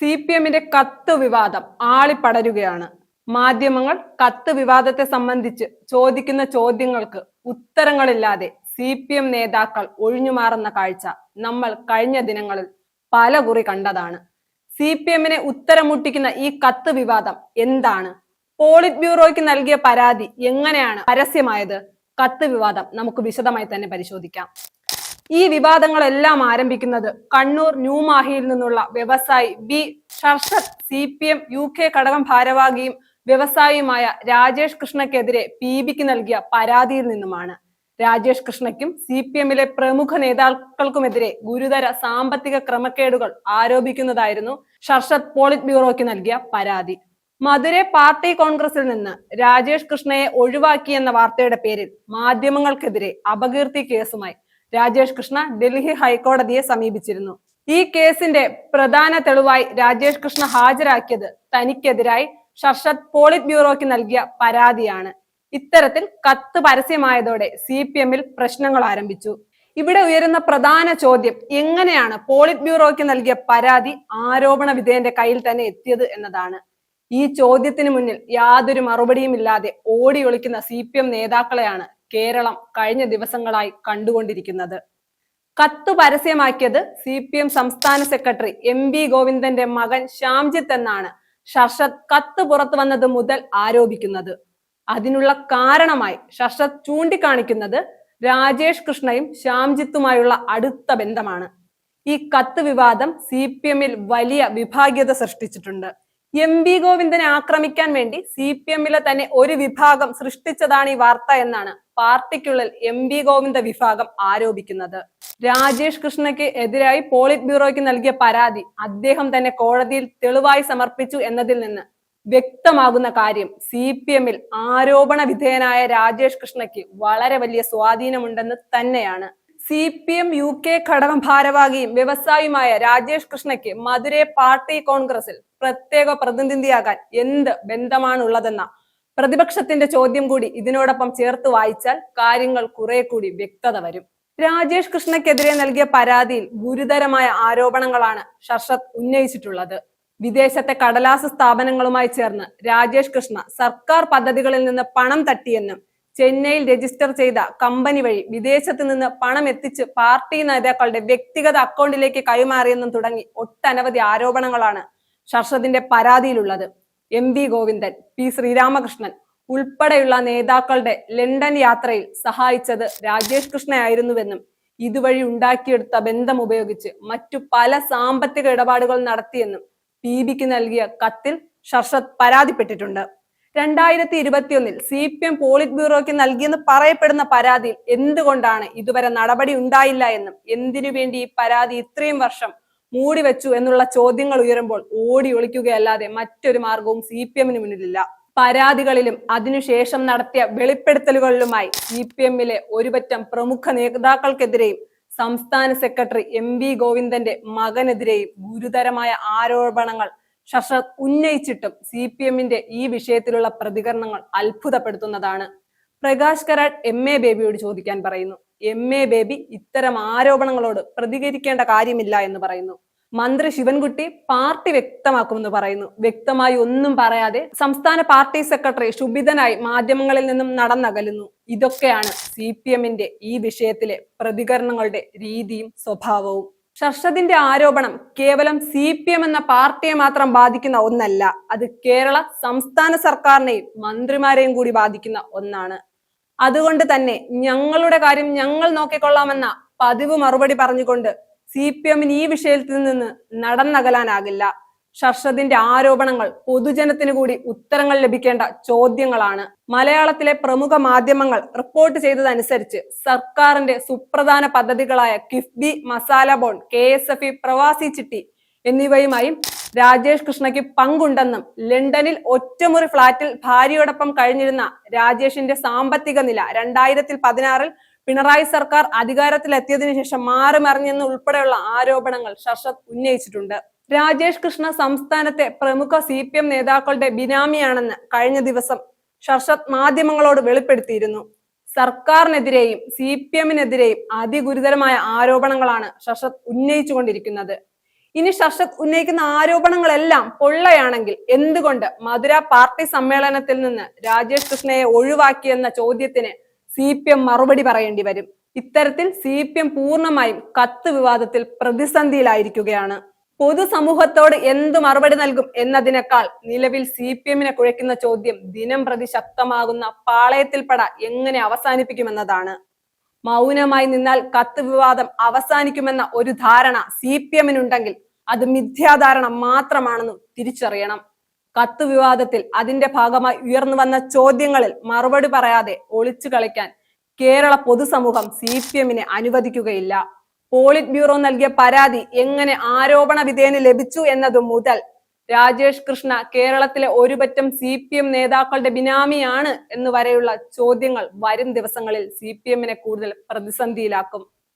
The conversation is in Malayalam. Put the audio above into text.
സി പി എമ്മിന്റെ കത്ത് വിവാദം ആളിപ്പടരുകയാണ്. മാധ്യമങ്ങൾ കത്ത് വിവാദത്തെ സംബന്ധിച്ച് ചോദിക്കുന്ന ചോദ്യങ്ങൾക്ക് ഉത്തരങ്ങളില്ലാതെ സി പി എം നേതാക്കൾ ഒഴിഞ്ഞുമാറുന്ന കാഴ്ച നമ്മൾ കഴിഞ്ഞ ദിനങ്ങളിൽ പല കുറി കണ്ടതാണ്. സി പി എമ്മിനെ ഉത്തരമുട്ടിക്കുന്ന ഈ കത്ത് വിവാദം എന്താണ്? പോളിറ്റ് ബ്യൂറോയ്ക്ക് നൽകിയ പരാതി എങ്ങനെയാണ് പരസ്യമായത്? കത്ത് വിവാദം നമുക്ക് വിശദമായി തന്നെ പരിശോധിക്കാം. ഈ വിവാദങ്ങളെല്ലാം ആരംഭിക്കുന്നത് കണ്ണൂർ ന്യൂമാഹിയിൽ നിന്നുള്ള വ്യവസായി B Sharshad C P M U K ഘടകം ഭാരവാഹിയും വ്യവസായിയുമായ രാജേഷ് കൃഷ്ണക്കെതിരെ പി ബിക്ക് നൽകിയ പരാതിയിൽ നിന്നുമാണ്. രാജേഷ് കൃഷ്ണയ്ക്കും സി പി എമ്മിലെ പ്രമുഖ നേതാക്കൾക്കുമെതിരെ ഗുരുതര സാമ്പത്തിക ക്രമക്കേടുകൾ ആരോപിക്കുന്നതായിരുന്നു ഷർഷത് പോളിറ്റ് ബ്യൂറോയ്ക്ക് നൽകിയ പരാതി. മധുരെ പാർട്ടി കോൺഗ്രസിൽ നിന്ന് രാജേഷ് കൃഷ്ണയെ ഒഴിവാക്കിയെന്ന വാർത്തയുടെ പേരിൽ മാധ്യമങ്ങൾക്കെതിരെ അപകീർത്തി കേസുമായി രാജേഷ് കൃഷ്ണ ഡൽഹി ഹൈക്കോടതിയെ സമീപിച്ചിരുന്നു. ഈ കേസിന്റെ പ്രധാന തെളിവായി രാജേഷ് കൃഷ്ണ ഹാജരാക്കിയത് തനിക്കെതിരായി ഷർഷദ് പോളിറ്റ് ബ്യൂറോയ്ക്ക് നൽകിയ പരാതിയാണ്. ഇത്തരത്തിൽ കത്ത് പരസ്യമായതോടെ സി പി എമ്മിൽ പ്രശ്നങ്ങൾ ആരംഭിച്ചു. ഇവിടെ ഉയരുന്ന പ്രധാന ചോദ്യം എങ്ങനെയാണ് പോളിറ്റ് ബ്യൂറോയ്ക്ക് നൽകിയ പരാതി ആരോപണ വിധേയന്റെ കയ്യിൽ തന്നെ എത്തിയത് എന്നതാണ്. ഈ ചോദ്യത്തിന് മുന്നിൽ യാതൊരു മറുപടിയും ഇല്ലാതെ ഓടിയൊളിക്കുന്ന സി പി എം നേതാക്കളെയാണ് കേരളം കഴിഞ്ഞ ദിവസങ്ങളായി കണ്ടുകൊണ്ടിരിക്കുന്നത്. കത്ത് പരസ്യമാക്കിയത് സി പി എം സംസ്ഥാന സെക്രട്ടറി എം ബി ഗോവിന്ദന്റെ മകൻ ശ്യാംജിത്ത് എന്നാണ് ഷർഷദ് കത്ത് പുറത്തു വന്നത് മുതൽ ആരോപിക്കുന്നത്. അതിനുള്ള കാരണമായി ഷർഷദ് ചൂണ്ടിക്കാണിക്കുന്നത് രാജേഷ് കൃഷ്ണയും ശ്യാംജിത്തുമായുള്ള അടുത്ത ബന്ധമാണ്. ഈ കത്ത് വിവാദം സി പി എമ്മിൽ വലിയ വിഭാഗ്യത സൃഷ്ടിച്ചിട്ടുണ്ട്. എം വി ഗോവിന്ദനെ ആക്രമിക്കാൻ വേണ്ടി സി പി എമ്മിലെ തന്നെ ഒരു വിഭാഗം സൃഷ്ടിച്ചതാണ് ഈ വാർത്ത എന്നാണ് പാർട്ടിക്കുള്ളിൽ എം വി ഗോവിന്ദ വിഭാഗം ആരോപിക്കുന്നത്. രാജേഷ് കൃഷ്ണയ്ക്ക് എതിരായി പോളിറ്റ് ബ്യൂറോയ്ക്ക് നൽകിയ പരാതി അദ്ദേഹം തന്നെ കോടതിയിൽ തെളിവായി സമർപ്പിച്ചു എന്നതിൽ നിന്ന് വ്യക്തമാകുന്ന കാര്യം സി പി എമ്മിൽ ആരോപണ വിധേയനായ രാജേഷ് കൃഷ്ണയ്ക്ക് വളരെ വലിയ സ്വാധീനമുണ്ടെന്ന് തന്നെയാണ്. C P M U K ഘടകം ഭാരവാഹിയും വ്യവസായിയുമായ രാജേഷ് കൃഷ്ണയ്ക്ക് മധുരൈ പാർട്ടി കോൺഗ്രസിൽ പ്രത്യേക പ്രതിനിധിയാകാൻ എന്ത് ബന്ധമാണുള്ളതെന്ന പ്രതിപക്ഷത്തിന്റെ ചോദ്യം കൂടി ഇതിനോടൊപ്പം ചേർത്ത് വായിച്ചാൽ കാര്യങ്ങൾ കുറെ കൂടി വ്യക്തത വരും. രാജേഷ് കൃഷ്ണക്കെതിരെ നൽകിയ പരാതിയിൽ ഗുരുതരമായ ആരോപണങ്ങളാണ് ഷർഷത്ത് ഉന്നയിച്ചിട്ടുള്ളത്. വിദേശത്തെ കടലാസ് സ്ഥാപനങ്ങളുമായി ചേർന്ന് രാജേഷ് കൃഷ്ണ സർക്കാർ പദ്ധതികളിൽ നിന്ന് പണം തട്ടിയെന്നും ചെന്നൈയിൽ രജിസ്റ്റർ ചെയ്ത കമ്പനി വഴി വിദേശത്ത് നിന്ന് പണം എത്തിച്ച് പാർട്ടി നേതാക്കളുടെ വ്യക്തിഗത അക്കൗണ്ടിലേക്ക് കൈമാറിയെന്നും തുടങ്ങി ഒട്ടനവധി ആരോപണങ്ങളാണ് ഷർഷദിന്റെ പരാതിയിലുള്ളത്. M V Govindan P Sreeramakrishnan ഉൾപ്പെടെയുള്ള നേതാക്കളുടെ ലണ്ടൻ യാത്രയിൽ സഹായിച്ചത് രാജേഷ് കൃഷ്ണയായിരുന്നുവെന്നും ഇതുവഴി ഉണ്ടാക്കിയെടുത്ത ബന്ധം ഉപയോഗിച്ച് മറ്റു പല സാമ്പത്തിക ഇടപാടുകൾ നടത്തിയെന്നും പി ബിക്ക് നൽകിയ കത്തിൽ ഷർഷത് പരാതിപ്പെട്ടിട്ടുണ്ട്. രണ്ടായിരത്തി ഇരുപത്തിയൊന്നിൽ സി പി എം പോളിറ്റ് ബ്യൂറോയ്ക്ക് നൽകിയെന്ന് പറയപ്പെടുന്ന പരാതിയിൽ എന്തുകൊണ്ടാണ് ഇതുവരെ നടപടി ഉണ്ടായില്ല എന്നും എന്തിനു വേണ്ടി ഈ പരാതി ഇത്രയും വർഷം മൂടി വെച്ചു എന്നുള്ള ചോദ്യങ്ങൾ ഉയരുമ്പോൾ ഓടി ഒളിക്കുകയല്ലാതെ മറ്റൊരു മാർഗവും സി പി എമ്മിന് മുന്നിലില്ല. പരാതികളിലും അതിനുശേഷം നടത്തിയ വെളിപ്പെടുത്തലുകളിലുമായി സി പി എമ്മിലെ ഒരുപറ്റം പ്രമുഖ നേതാക്കൾക്കെതിരെയും സംസ്ഥാന സെക്രട്ടറി എം വി ഗോവിന്ദന്റെ മകനെതിരെയും ഗുരുതരമായ ആരോപണങ്ങൾ ശശത് ഉന്നയിച്ചിട്ടും സി പി എമ്മിന്റെ ഈ വിഷയത്തിലുള്ള പ്രതികരണങ്ങൾ അത്ഭുതപ്പെടുത്തുന്നതാണ്. പ്രകാശ് കരാട്ട് എം എ ബേബിയോട് ചോദിക്കാൻ പറയുന്നു. എം എ ബേബി ഇത്തരം ആരോപണങ്ങളോട് പ്രതികരിക്കേണ്ട കാര്യമില്ല എന്ന് പറയുന്നു. മന്ത്രി ശിവൻകുട്ടി പാർട്ടി വ്യക്തമാക്കുമെന്ന് പറയുന്നു. വ്യക്തമായി ഒന്നും പറയാതെ സംസ്ഥാന പാർട്ടി സെക്രട്ടറി ശുഭിതനായി മാധ്യമങ്ങളിൽ നിന്നും നടന്നകലുന്നു. ഇതൊക്കെയാണ് സി പി എമ്മിന്റെ ഈ വിഷയത്തിലെ പ്രതികരണങ്ങളുടെ രീതിയും സ്വഭാവവും. ഷർഷദിന്റെ ആരോപണം കേവലം സി പി എം എന്ന പാർട്ടിയെ മാത്രം ബാധിക്കുന്ന ഒന്നല്ല. അത് കേരള സംസ്ഥാന സർക്കാരിനെയും മന്ത്രിമാരെയും കൂടി ബാധിക്കുന്ന ഒന്നാണ്. അതുകൊണ്ട് തന്നെ ഞങ്ങളുടെ കാര്യം ഞങ്ങൾ നോക്കിക്കൊള്ളാമെന്ന പതിവ് മറുപടി പറഞ്ഞുകൊണ്ട് സി പി എമ്മിന് ഈ വിഷയത്തിൽ നിന്ന് നടന്നകലാനാകില്ല. ഷർഷദിന്റെ ആരോപണങ്ങൾ പൊതുജനത്തിന് കൂടി ഉത്തരങ്ങൾ ലഭിക്കേണ്ട ചോദ്യങ്ങളാണ്. മലയാളത്തിലെ പ്രമുഖ മാധ്യമങ്ങൾ റിപ്പോർട്ട് ചെയ്തതനുസരിച്ച് സർക്കാരിന്റെ സുപ്രധാന പദ്ധതികളായ KIIFB masala bond K S F E Pravasi Chitty എന്നിവയുമായും Rajesh കൃഷ്ണയ്ക്ക് പങ്കുണ്ടെന്നും ലണ്ടനിൽ ഒറ്റമുറി ഫ്ളാറ്റിൽ ഭാര്യയോടൊപ്പം കഴിഞ്ഞിരുന്ന രാജേഷിന്റെ സാമ്പത്തിക നില രണ്ടായിരത്തിൽ പതിനാറിൽ പിണറായി സർക്കാർ അധികാരത്തിലെത്തിയതിനു ശേഷം മാറി മറിഞ്ഞെന്ന് ഉൾപ്പെടെയുള്ള ആരോപണങ്ങൾ ഷർഷത് ഉന്നയിച്ചിട്ടുണ്ട്. രാജേഷ് കൃഷ്ണ സംസ്ഥാനത്തെ പ്രമുഖ സി പി എം നേതാക്കളുടെ ബിനാമിയാണെന്ന് കഴിഞ്ഞ ദിവസം ഷർഷത് മാധ്യമങ്ങളോട് വെളിപ്പെടുത്തിയിരുന്നു. സർക്കാരിനെതിരെയും സി പി എമ്മിനെതിരെയും അതിഗുരുതരമായ ആരോപണങ്ങളാണ് ഷർഷത് ഉന്നയിച്ചുകൊണ്ടിരിക്കുന്നത്. ഇനി ശർഷത് ഉന്നയിക്കുന്ന ആരോപണങ്ങളെല്ലാം പൊള്ളയാണെങ്കിൽ എന്തുകൊണ്ട് മധുര പാർട്ടി സമ്മേളനത്തിൽ നിന്ന് രാജേഷ് കൃഷ്ണയെ ഒഴിവാക്കിയെന്ന ചോദ്യത്തിന് സി പി എം മറുപടി പറയേണ്ടി വരും. ഇത്തരത്തിൽ സി പി എം പൂർണമായും കത്ത് വിവാദത്തിൽ പ്രതിസന്ധിയിലായിരിക്കുകയാണ്. പൊതുസമൂഹത്തോട് എന്ത് മറുപടി നൽകും എന്നതിനേക്കാൾ നിലവിൽ സി പി എമ്മിനെ കുഴയ്ക്കുന്ന ചോദ്യം ദിനം പ്രതി ശക്തമാകുന്ന പാളയത്തിൽപ്പെട എങ്ങനെ അവസാനിപ്പിക്കുമെന്നതാണ്. മൗനമായി നിന്നാൽ കത്ത് വിവാദം അവസാനിക്കുമെന്ന ഒരു ധാരണ സി പി എമ്മിനുണ്ടെങ്കിൽ അത് മിഥ്യാധാരണ മാത്രമാണെന്ന് തിരിച്ചറിയണം. കത്ത് വിവാദത്തിൽ അതിന്റെ ഭാഗമായി ഉയർന്നു വന്ന ചോദ്യങ്ങളിൽ മറുപടി പറയാതെ ഒളിച്ചു കളിക്കാൻ കേരള പൊതുസമൂഹം സി പി എമ്മിനെ അനുവദിക്കുകയില്ല. പോളിറ്റ് ബ്യൂറോ നൽകിയ പരാതി എങ്ങനെ ആരോപണ വിധേയന് ലഭിച്ചു എന്നതു മുതൽ രാജേഷ് കൃഷ്ണ കേരളത്തിലെ ഒരുപറ്റം സി പി എം നേതാക്കളുടെ ബിനാമിയാണ് എന്ന് വരെയുള്ള ചോദ്യങ്ങൾ വരും ദിവസങ്ങളിൽ സി പി എമ്മിനെ കൂടുതൽ പ്രതിസന്ധിയിലാക്കും.